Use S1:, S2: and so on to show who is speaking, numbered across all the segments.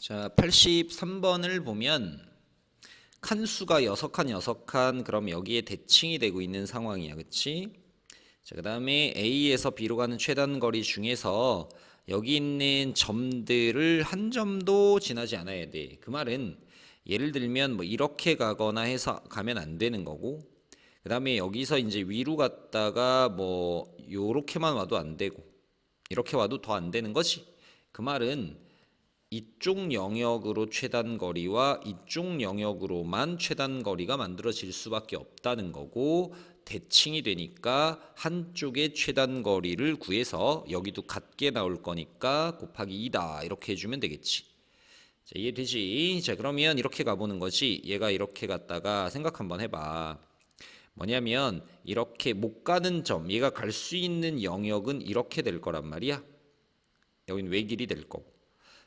S1: 자, 83번을 보면 칸수가 6칸 6칸 그럼 여기에 대칭이 되고 있는 상황이야. 그치? 자, 그 다음에 A에서 B로 가는 최단 거리 중에서 여기 있는 점들을 한 점도 지나지 않아야 돼. 그 말은 예를 들면 뭐 이렇게 가거나 해서 가면 안 되는 거고 그 다음에 여기서 이제 위로 갔다가 뭐 요렇게만 와도 안 되고 이렇게 와도 더 안 되는 거지. 그 말은 이쪽 영역으로 최단 거리와 이쪽 영역으로만 최단 거리가 만들어질 수밖에 없다는 거고 대칭이 되니까 한쪽의 최단 거리를 구해서 여기도 같게 나올 거니까 곱하기 2다 이렇게 해주면 되겠지. 자, 이해되지? 자 그러면 이렇게 가보는 거지. 얘가 이렇게 갔다가 생각 한번 해봐. 뭐냐면 이렇게 못 가는 점, 얘가 갈 수 있는 영역은 이렇게 될 거란 말이야. 여기는 외길이 될 거고.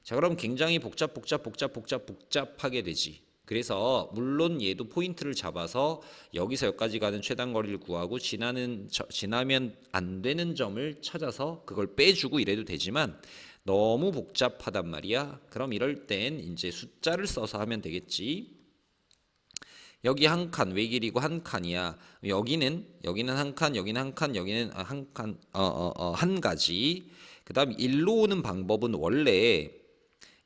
S1: 자, 그럼 굉장히 복잡 복잡 복잡 복잡 복잡하게 되지. 그래서 물론 얘도 포인트를 잡아서 여기서 여기까지 가는 최단 거리를 구하고 지나는 저- 지나면 안 되는 점을 찾아서 그걸 빼주고 이래도 되지만 너무 복잡하단 말이야. 그럼 이럴 땐 이제 숫자를 써서 하면 되겠지. 여기 한 칸 외길이고 한 칸이야. 여기는 여기는 한 칸, 여기는 한 칸, 여기는 아, 한 칸, 어 어 어 한 가지. 그다음 일로 오는 방법은 원래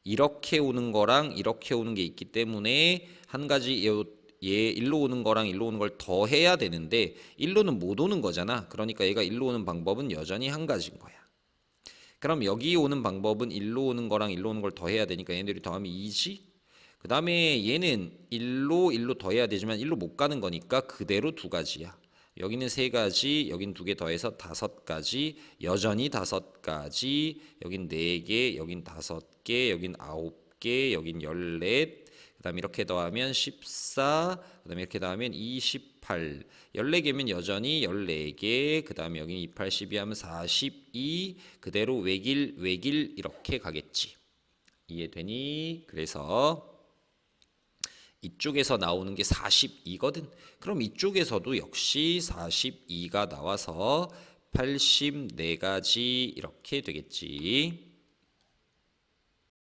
S1: 이렇게 오는 거랑 이렇게 오는 게 있기 때문에 한 가지 요- 얘 일로 오는 거랑 일로 오는 걸 더 해야 되는데 일로는 못 오는 거잖아. 그러니까 얘가 일로 오는 방법은 여전히 한 가지인 거야. 그럼 여기 오는 방법은 일로 오는 거랑 일로 오는 걸 더 해야 되니까 얘네들이 더하면 2지. 그 다음에 얘는 일로 일로 더 해야 되지만 일로 못 가는 거니까 그대로 두 가지야. 여기는 세 가지, 여긴 두 개 더해서 다섯 가지, 여전히 다섯 가지, 여긴 네 개, 여긴 다섯 개, 여긴 아홉 개, 여긴 열넷, 그 다음에 이렇게 더하면 14, 그 다음에 이렇게 더하면 28, 14개면 여전히 14개, 그 다음에 여기 28, 12 하면 42, 그대로 외길, 외길 이렇게 가겠지. 이해되니? 그래서 이쪽에서 나오는 게 42거든. 그럼 이쪽에서도 역시 42가 나와서 84가지 이렇게 되겠지.